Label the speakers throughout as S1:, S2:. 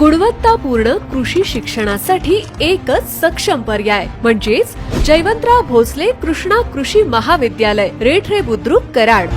S1: गुणवत्तापूर्ण कृषी शिक्षणासाठी एकच सक्षम पर्याय म्हणजेच जयवंतराव भोसले कृष्णा कृषी महाविद्यालय रेठरे बुद्रुक कराड.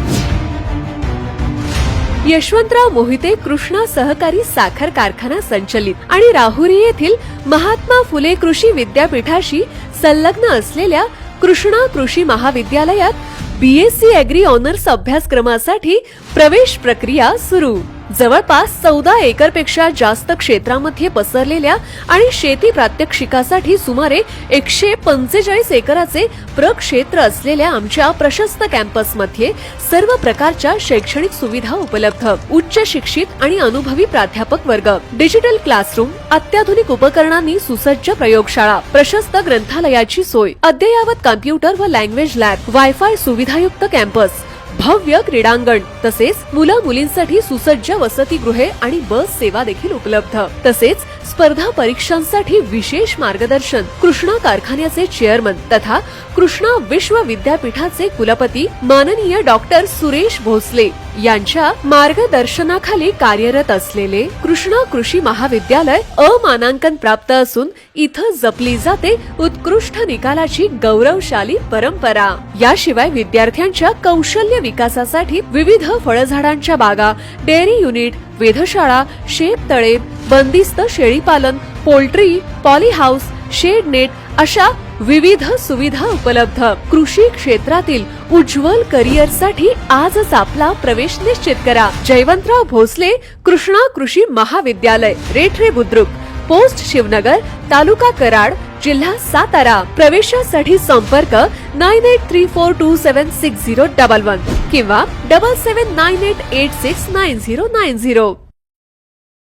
S1: यशवंतराव मोहिते कृष्णा सहकारी साखर कारखाना संचलित आणि राहुरी येथील महात्मा फुले कृषी विद्यापीठाशी संलग्न असलेल्या कृष्णा कृषी महाविद्यालयात बीएससी अॅग्री ऑनर्स अभ्यासक्रमासाठी प्रवेश प्रक्रिया सुरू. जवळपास चौदा एकरपेक्षा जास्त क्षेत्रामध्ये पसरलेल्या आणि शेती प्रात्यक्षिकासाठी सुमारे एकशे पंचेचाळीस एकराचे प्रक्षेत्र असलेल्या आमच्या प्रशस्त कॅम्पसमध्ये सर्व प्रकारच्या शैक्षणिक सुविधा उपलब्ध. उच्च शिक्षित आणि अनुभवी प्राध्यापक वर्ग. डिजिटल क्लासरूम अत्याधुनिक उपकरणांनी सुसज्ज प्रयोगशाळा प्रशस्त ग्रंथालयाची सोय अद्ययावत कम्प्युटर व लँग्वेज लॅब वायफाय सुविधायुक्त कॅम्पस भव्य क्रीडांगण तसेच मुलं मुलींसाठी सुसज्ज वसतिगृहे आणि बस सेवा देखील उपलब्ध. तसेच स्पर्धा परीक्षांसाठी विशेष मार्गदर्शन कृष्णा कारखान्याचे चेअरमन तथा कृष्णा विश्व विद्यापीठाचे कुलपती माननीय डॉक्टर सुरेश भोसले यांच्या मार्गदर्शनाखाली कार्यरत असलेले कृष्णा कृषी महाविद्यालय अमानांकन प्राप्त असून इथं जपली जाते उत्कृष्ट निकालाची गौरवशाली परंपरा. याशिवाय विद्यार्थ्यांच्या कौशल्य विकासासाठी विविध फळझाडांच्या बागा डेअरी युनिट वेधशाळा शेततळे बंदिस्त शेळीपालन poultry poly house shed net अशा विविध सुविधा उपलब्ध. कृषी क्षेत्रातील उज्ज्वल करिअरसाठी आजच आपला प्रवेश निश्चित करा. जयवंतराव भोसले कृष्णा कृषी महाविद्यालय रेठरे बुद्रुक पोस्ट शिवनगर तालुका कराड जिल्हा सातारा. प्रवेशासाठी संपर्क nine eight three four two seven six zero double one किंवा double seven nine eight eight six nine zero nine zero.